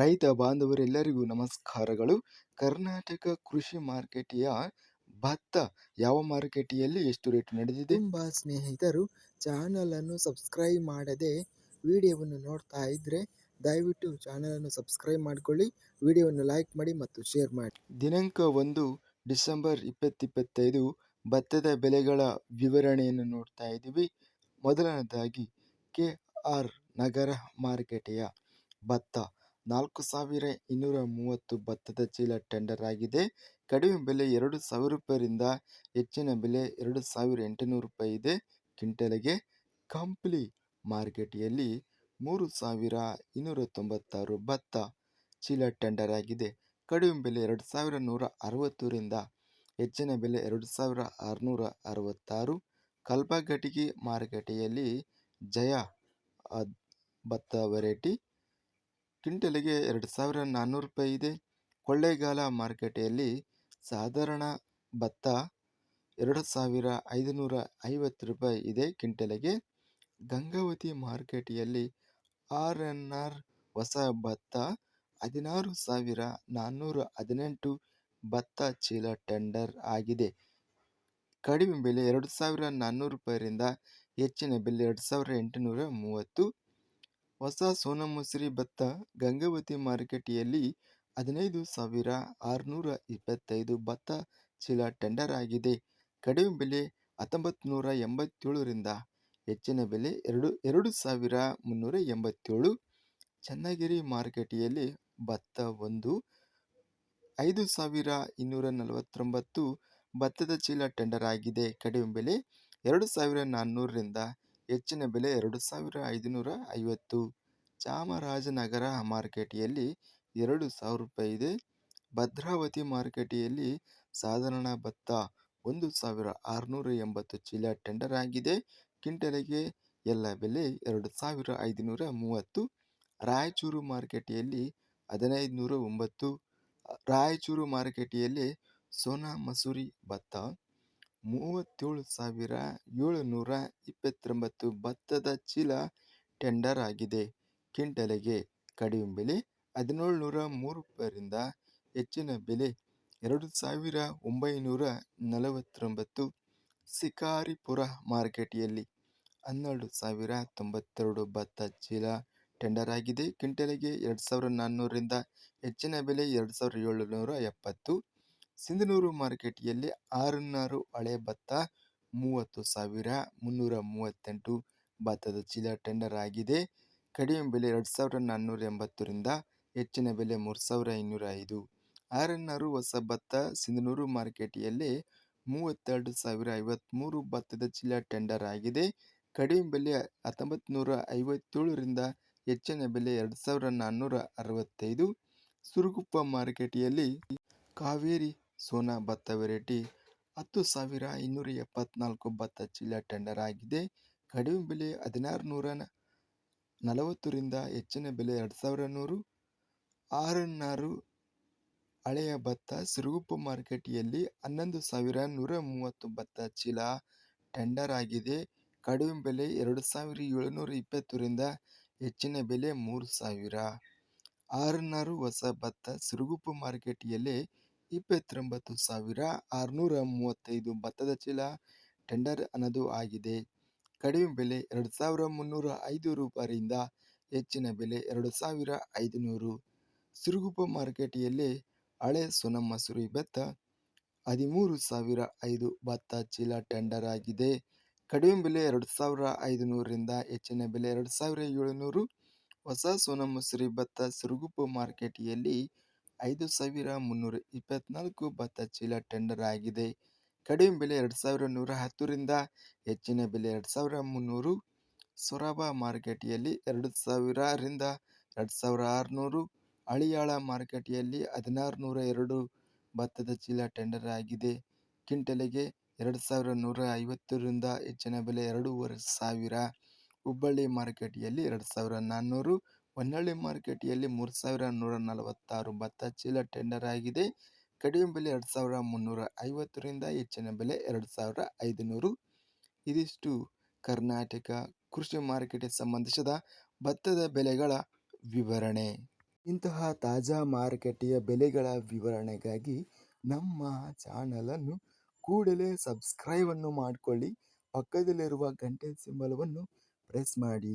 ರೈತ ಬಾಂಧವರೆಲ್ಲರಿಗೂ ನಮಸ್ಕಾರಗಳು. ಕರ್ನಾಟಕ ಕೃಷಿ ಮಾರ್ಕೆಟಿಯ ಭತ್ತ ಯಾವ ಮಾರುಕಟ್ಟೆಯಲ್ಲಿ ಎಷ್ಟು ರೇಟ್ ನಡೆದಿದೆ? ತುಂಬ ಸ್ನೇಹಿತರು ಚಾನಲನ್ನು ಸಬ್ಸ್ಕ್ರೈಬ್ ಮಾಡದೆ ವಿಡಿಯೋವನ್ನು ನೋಡ್ತಾ ಇದ್ದರೆ ದಯವಿಟ್ಟು ಚಾನಲನ್ನು ಸಬ್ಸ್ಕ್ರೈಬ್ ಮಾಡಿಕೊಳ್ಳಿ ವಿಡಿಯೋವನ್ನು ಲೈಕ್ ಮಾಡಿ ಮತ್ತು ಶೇರ್ ಮಾಡಿ. ದಿನಾಂಕ ಒಂದು ಡಿಸೆಂಬರ್ ಇಪ್ಪತ್ತಿಪ್ಪತ್ತೈದು. ಭತ್ತದ ಬೆಲೆಗಳ ವಿವರಣೆಯನ್ನು ನೋಡ್ತಾ ಇದ್ದೀವಿ. ಮೊದಲನೇದಾಗಿ ಕೆ ಆರ್ ನಗರ ಮಾರುಕಟ್ಟೆಯ ಭತ್ತ. ನಾಲ್ಕು ಸಾವಿರ ಇನ್ನೂರ ಮೂವತ್ತು ಭತ್ತದ ಚೀಲ ಟೆಂಡರ್ ಆಗಿದೆ. ಕಡಿಮೆ ಬೆಲೆ ಎರಡು ಸಾವಿರ ರೂಪಾಯಿಯಿಂದ ಹೆಚ್ಚಿನ ಬೆಲೆ ಎರಡು ಸಾವಿರ ಎಂಟುನೂರು ರೂಪಾಯಿ ಇದೆ. ಕ್ವಿಂಟಲ್ಗೆ ಕಂಪ್ಲಿ ಮಾರ್ಕೆಟಿಯಲ್ಲಿ ಮೂರು ಸಾವಿರ ಇನ್ನೂರ ತೊಂಬತ್ತಾರು ಭತ್ತ ಚೀಲ ಟೆಂಡರ್ ಆಗಿದೆ. ಕಡಿಮೆ ಬೆಲೆ ಎರಡು ಸಾವಿರ ನೂರ ಅರವತ್ತರಿಂದ ಹೆಚ್ಚಿನ ಬೆಲೆ ಎರಡು ಸಾವಿರ ಆರುನೂರ ಅರವತ್ತಾರು. ಕಲ್ಬಾಗಟಿಗೆ ಮಾರುಕಟ್ಟೆಯಲ್ಲಿ ಜಯ ಭತ್ತ ವೆರೈಟಿ ಕ್ವಿಂಟಲಿಗೆ ಎರಡು ಸಾವಿರ ನಾನ್ನೂರು ರೂಪಾಯಿ ಇದೆ. ಕೊಳ್ಳೇಗಾಲ ಮಾರುಕಟ್ಟೆಯಲ್ಲಿ ಸಾಧಾರಣ ಭತ್ತ ಎರಡು ಸಾವಿರ ಐದುನೂರ ಐವತ್ತು ರೂಪಾಯಿ ಇದೆ. ಕ್ವಿಂಟಲಿಗೆ ಗಂಗಾವತಿ ಮಾರುಕಟ್ಟೆಯಲ್ಲಿ ಆರ್ ಎನ್ ಆರ್ ಹೊಸ ಭತ್ತ ಹದಿನಾರು ಸಾವಿರ ನಾನ್ನೂರ ಹದಿನೆಂಟು ಭತ್ತ ಚೀಲ ಟೆಂಡರ್ ಆಗಿದೆ. ಕಡಿಮೆ ಬೆಲೆ ಎರಡು ಸಾವಿರ ನಾನ್ನೂರು ರೂಪಾಯಿಯಿಂದ ಹೆಚ್ಚಿನ ಬೆಲೆ ಎರಡು ಸಾವಿರ ಎಂಟುನೂರ ಮೂವತ್ತು ಹೊಸ ಸೋನಮಸೂರಿ ಭತ್ತ ಗಂಗಾವತಿ ಮಾರುಕಟ್ಟೆಯಲ್ಲಿ ಹದಿನೈದು ಸಾವಿರ ಆರುನೂರ ಇಪ್ಪತ್ತೈದು ಭತ್ತ ಚೀಲ ಟೆಂಡರ್ ಆಗಿದೆ. ಕಡಿಮೆ ಬೆಲೆ ಹತ್ತೊಂಬತ್ತು ನೂರ ಎಂಬತ್ತೇಳರಿಂದ ಹೆಚ್ಚಿನ ಬೆಲೆ ಎರಡು ಎರಡು ಸಾವಿರ ಮುನ್ನೂರ ಎಂಬತ್ತೇಳು. ಚನ್ನಗಿರಿ ಮಾರುಕಟ್ಟೆಯಲ್ಲಿ ಭತ್ತ ಒಂದು, ಐದು ಸಾವಿರ ಇನ್ನೂರ ನಲವತ್ತೊಂಬತ್ತು ಭತ್ತದ ಚೀಲ ಟೆಂಡರ್ ಆಗಿದೆ. ಕಡಿಮೆ ಬೆಲೆ ಎರಡು ಸಾವಿರ ನಾನ್ನೂರರಿಂದ ಹೆಚ್ಚಿನ ಬೆಲೆ ಎರಡು ಸಾವಿರ ಐದುನೂರ ಐವತ್ತು. ಚಾಮರಾಜನಗರ ಮಾರ್ಕೆಟಿಯಲ್ಲಿ ಎರಡು ಸಾವಿರ ರೂಪಾಯಿ ಇದೆ. ಭದ್ರಾವತಿ ಮಾರುಕಟ್ಟೆಯಲ್ಲಿ ಸಾಧಾರಣ ಭತ್ತ ಒಂದು ಸಾವಿರ ಆರುನೂರ ಎಂಬತ್ತು ಚೀಲ ಟೆಂಡರ್ ಆಗಿದೆ. ಕ್ವಿಂಟಲಿಗೆ ಎಲ್ಲ ಬೆಲೆ ಎರಡು ಸಾವಿರ ಐದುನೂರ ಮೂವತ್ತು. ರಾಯಚೂರು ಮಾರುಕಟ್ಟೆಯಲ್ಲಿ ಹದಿನೈದು ನೂರ ಒಂಬತ್ತು. ರಾಯಚೂರು ಮಾರುಕಟ್ಟೆಯಲ್ಲಿ ಸೋನಾ ಮಸೂರಿ ಭತ್ತ ಮೂವತ್ತೇಳು ಸಾವಿರ ಏಳುನೂರ ಇಪ್ಪತ್ತೊಂಬತ್ತು ಭತ್ತದ ಚೀಲ ಟೆಂಡರ್ ಆಗಿದೆ. ಕ್ವಿಂಟಲಿಗೆ ಕಡಿಮೆ ಬೆಲೆ ಹದಿನೇಳು ನೂರ ಮೂರು ರೂಪಾಯಿಂದ ಹೆಚ್ಚಿನ ಬೆಲೆ ಎರಡು ಸಾವಿರ ಒಂಬೈನೂರ ನಲವತ್ತೊಂಬತ್ತು ಶಿಕಾರಿಪುರ ಮಾರ್ಕೆಟ್ನಲ್ಲಿ ಹನ್ನೆರಡು ಸಾವಿರ ತೊಂಬತ್ತೆರಡು ಭತ್ತ ಚೀಲ ಟೆಂಡರ್ ಆಗಿದೆ. ಕ್ವಿಂಟಲಿಗೆ ಎರಡು ಸಾವಿರ ನಾನ್ನೂರರಿಂದ ಹೆಚ್ಚಿನ ಬೆಲೆ ಎರಡು ಸಾವಿರ ಏಳುನೂರ ಎಪ್ಪತ್ತು ಸಿಂಧನೂರು ಮಾರುಕಟ್ಟೆಯಲ್ಲಿ ಆರುನ್ನಾರು ಹಳೆ ಭತ್ತ, ಮೂವತ್ತು ಸಾವಿರ ಮುನ್ನೂರ ಮೂವತ್ತೆಂಟು ಭತ್ತದ ಚೀಲ ಟೆಂಡರ್ ಆಗಿದೆ. ಕಡಿಮೆ ಬೆಲೆ ಎರಡು ಸಾವಿರದ ನಾನ್ನೂರ ಎಂಬತ್ತರಿಂದ ಹೆಚ್ಚಿನ ಬೆಲೆ ಮೂರು ಸಾವಿರ ಇನ್ನೂರ ಐದು. ಆರನ್ನಾರು ಹೊಸ ಭತ್ತ ಸಿಂಧನೂರು ಮಾರುಕಟ್ಟೆಯಲ್ಲಿ ಮೂವತ್ತೆರಡು ಸಾವಿರ ಐವತ್ತ್ಮೂರು ಭತ್ತದ ಚೀಲ ಟೆಂಡರ್ ಆಗಿದೆ. ಕಡಿಮೆ ಬೆಲೆ ಹತ್ತೊಂಬತ್ತು ನೂರ ಐವತ್ತೇಳರಿಂದ ಹೆಚ್ಚಿನ ಬೆಲೆ ಎರಡು ಸಾವಿರದ ನಾನ್ನೂರ ಅರವತ್ತೈದು. ಸುರುಗುಪ್ಪ ಮಾರುಕಟ್ಟೆಯಲ್ಲಿ ಕಾವೇರಿ ಸೋನಾ ಭತ್ತ ವೆರೈಟಿ ಹತ್ತು ಸಾವಿರ ಇನ್ನೂರ ಎಪ್ಪತ್ನಾಲ್ಕು ಭತ್ತ ಚೀಲ ಟೆಂಡರ್ ಆಗಿದೆ. ಕಡಿಮೆ ಬೆಲೆ ಹದಿನಾರು ನೂರ ನಲವತ್ತರಿಂದ ಹೆಚ್ಚಿನ ಬೆಲೆ ಎರಡು ಸಾವಿರ ನೂರು ಆರನ್ನಾರು ಹಳೆಯ ಭತ್ತ ಸಿರುಗುಪ್ಪ ಮಾರುಕಟ್ಟೆಯಲ್ಲಿ ಹನ್ನೊಂದು ಸಾವಿರ ನೂರ ಮೂವತ್ತು ಭತ್ತ ಚೀಲ ಟೆಂಡರ್ ಆಗಿದೆ. ಕಡಿಮೆ ಬೆಲೆ ಎರಡು ಸಾವಿರ ಏಳುನೂರ ಇಪ್ಪತ್ತರಿಂದ ಹೆಚ್ಚಿನ ಬೆಲೆ ಮೂರು ಸಾವಿರ. ಆರನ್ನಾರು ಹೊಸ ಭತ್ತ ಸಿರುಗುಪ್ಪ ಮಾರುಕಟ್ಟೆಯಲ್ಲಿ ಇಪ್ಪತ್ತೊಂಬತ್ತು ಸಾವಿರ ಆರುನೂರ ಮೂವತ್ತೈದು ಭತ್ತದ ಚೀಲ ಟೆಂಡರ್ ಅನ್ನೋದು ಆಗಿದೆ. ಕಡಿಮೆ ಬೆಲೆ ಎರಡು ಸಾವಿರ ಮುನ್ನೂರ ಐದು ರೂಪಾಯಿಂದ ಹೆಚ್ಚಿನ ಬೆಲೆ ಎರಡು ಸಾವಿರ ಐದುನೂರು. ಸಿರುಗುಪ್ಪ ಮಾರುಕಟ್ಟೆಯಲ್ಲಿ ಹಳೆ ಸೋನಾ ಸುರಿ ಭತ್ತ ಹದಿಮೂರು ಸಾವಿರ ಐದು ಭತ್ತ ಚೀಲ ಟೆಂಡರ್ ಆಗಿದೆ. ಕಡಿಮೆ ಬೆಲೆ ಎರಡು ಸಾವಿರ ಐದುನೂರರಿಂದ ಹೆಚ್ಚಿನ ಬೆಲೆ ಎರಡು ಸಾವಿರ ಏಳುನೂರು. ಹೊಸ ಸೋನಾ ಭತ್ತ ಸಿರುಗುಪ್ಪ ಮಾರುಕಟ್ಟೆಯಲ್ಲಿ ಐದು ಸಾವಿರ ಮುನ್ನೂರ ಇಪ್ಪತ್ನಾಲ್ಕು ಭತ್ತ ಚೀಲ ಟೆಂಡರ್ ಆಗಿದೆ. ಕಡಿಮೆ ಬೆಲೆ ಎರಡು ಸಾವಿರ ನೂರ ಹತ್ತರಿಂದ ಹೆಚ್ಚಿನ ಬೆಲೆ ಎರಡು ಸಾವಿರ ಮುನ್ನೂರು ಸೊರಬ ಮಾರುಕಟ್ಟೆಯಲ್ಲಿ ಎರಡು ಸಾವಿರರಿಂದ ಎರಡು ಸಾವಿರ ಆರುನೂರು ಅಳಿಯಾಳ ಮಾರುಕಟ್ಟೆಯಲ್ಲಿ ಹದಿನಾರು ನೂರ ಎರಡು ಭತ್ತದ ಚೀಲ ಟೆಂಡರ್ ಆಗಿದೆ. ಕ್ವಿಂಟಲಿಗೆ ಎರಡು ಸಾವಿರ ನೂರ ಐವತ್ತರಿಂದ ಹೆಚ್ಚಿನ ಬೆಲೆ ಎರಡೂವರೆ ಸಾವಿರ. ಹುಬ್ಬಳ್ಳಿ ಮಾರುಕಟ್ಟೆಯಲ್ಲಿ ಎರಡು ಸಾವಿರ ನಾನ್ನೂರು ಹೊನ್ನಳ್ಳಿ ಮಾರುಕಟ್ಟೆಯಲ್ಲಿ ಮೂರು ಸಾವಿರ ನೂರ ನಲವತ್ತಾರು ಭತ್ತ ಚೀಲ ಟೆಂಡರ್ ಆಗಿದೆ. ಕಡಿಮೆ ಬೆಲೆ ಎರಡು ಸಾವಿರ ಮುನ್ನೂರ ಐವತ್ತರಿಂದ ಹೆಚ್ಚಿನ ಬೆಲೆ ಎರಡು ಸಾವಿರ ಐದುನೂರು. ಇದಿಷ್ಟು ಕರ್ನಾಟಕ ಕೃಷಿ ಮಾರುಕಟ್ಟೆ ಸಂಬಂಧಿಸಿದ ಭತ್ತದ ಬೆಲೆಗಳ ವಿವರಣೆ. ಇಂತಹ ತಾಜಾ ಮಾರುಕಟ್ಟೆಯ ಬೆಲೆಗಳ ವಿವರಣೆಗಾಗಿ ನಮ್ಮ ಚಾನಲನ್ನು ಕೂಡಲೇ ಸಬ್ಸ್ಕ್ರೈಬನ್ನು ಮಾಡಿಕೊಳ್ಳಿ. ಪಕ್ಕದಲ್ಲಿರುವ ಗಂಟೆ ಸಿಂಬಲವನ್ನು ಪ್ರೆಸ್ ಮಾಡಿ.